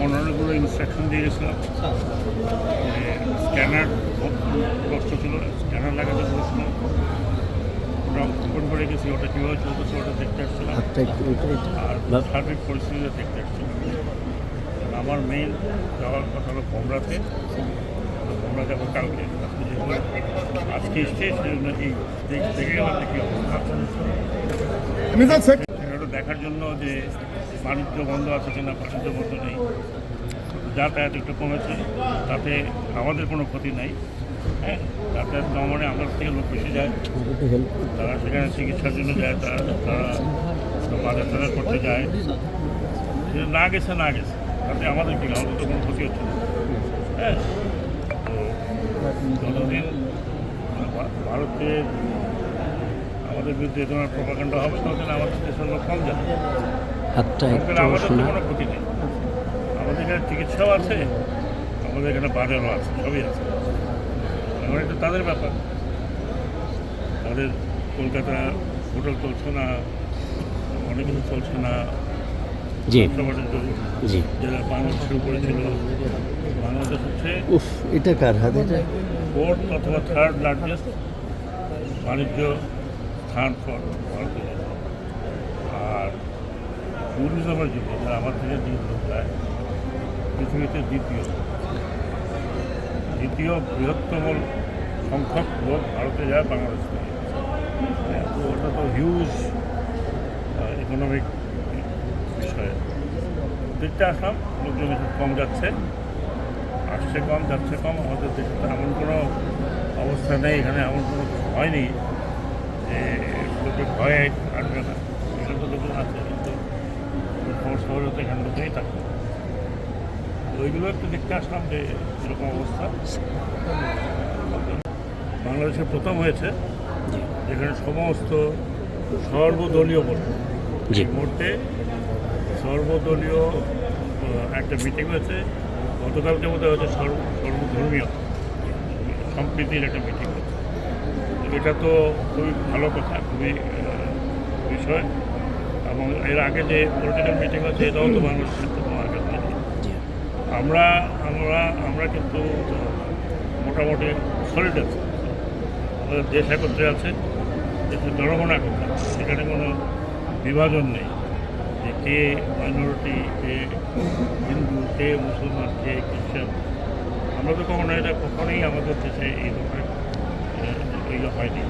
অন্যান্যগুলো instruction দিয়ে গেছিলাম। Scanner কষ্ট ছিল। স্ক্যানার লাগাতে বলেছিলাম। ওটা ওপেন করে গেছি। ওটা কীভাবে চলতেছে ওটা দেখতে আসছিলাম। আর সার্বিক পরিস্থিতিটা দেখতে আসছিলাম। আমার মেইন যাওয়ার কথা হলো কমরাতে কমরা যাব কালকে। আজকে এসছে সেজন্য এই দেখ- দেখে গেলাম কী অবস্থা। দেখার জন্য যে বাণিজ্য বন্ধ আছে কিনা বাণিজ্য বন্ধ নেই। যাতায়াত একটু কমেছে, তাতে আমাদের কোনো ক্ষতি নাই। হ্যাঁ যাতায়াত কম মানে আমাদের থেকে লোক বেশি যায়। তারা সেখানে চিকিৎসার জন্য যায়, তারা তারা বাজার টাজার করতে যায়। না গেছে না গেছে। তাতে আমাদের কি আমাদের তো কোনো ক্ষতি হচ্ছে না। হ্যাঁ তো যতদিন ভারতে আমাদের বিরুদ্ধে ধরনের প্রপাকাণ্ড হবে, ততদিন আমাদের দেশের লোক কম যাবে। হাতটা একটু শোনা। আমাদের এখানে চিকিৎসাও আছে আমাদের এখানে বাজারও আছে সবই আছে। এবার এটা তাদের ব্যাপার। তাদের কলকাতা হোটেল চলছে না অনেক কিছু চলছে না। জি। বাণিজ্য জি। যারা বাংলাদেশ শুরু করেছিল বাংলাদেশ হচ্ছে উফ এটা কার হাত? ফোর্থ অথবা থার্ড লার্জেস্ট বাণিজ্য স্থান ফর ট্যুরিজমের জন্য যারা আমার থেকে দিন লোক যায় পৃথিবীতে দ্বিতীয়। দ্বিতীয় বৃহত্তম সংখ্যক লোক ভারতে যায় বাংলাদেশ থেকে। হ্যাঁ, তো ওটা তো হিউজ ইকোনমিক বিষয়। দেখতে আসলাম লোকজন একটু কম যাচ্ছে। আসছে কম যাচ্ছে কম আমাদের দেশে তো এমন কোনো অবস্থা নেই এখানে এমন কোনো হয়নি যে লোকে ভয়ে আসবে না। এখানে তো লোকজন আছে। শহরে তো এখানে তো ওইগুলো একটু দেখতে আসলাম যে এরকম অবস্থা। বাংলাদেশে প্রথম হয়েছে যেখানে সমস্ত সর্বদলীয় ভোট। এই মুহূর্তে সর্বদলীয় একটা মিটিং হয়েছে। গতকালকে মধ্যে হয়েছে সর্ব সর্বধর্মীয় সম্প্রীতির একটা মিটিং হয়েছে। এটা তো খুবই ভালো কথা খুবই বিষয়। এবং এর আগে যে পলিটিক্যাল মিটিং আছে এটাও তো বাংলাদেশের প্রথম আগে আমরা আমরা আমরা কিন্তু মোটামুটি সলিড আছি। আমাদের দেশ একত্রে আছে দেশের জনগণ একত্রে। সেখানে কোনো বিভাজন নেই। যে কে মাইনরিটি কে হিন্দু কে মুসলমান কে খ্রিস্টান আমরা তো কখনো এটা কখনোই আমাদের দেশে এই রকমের এই হয়নি।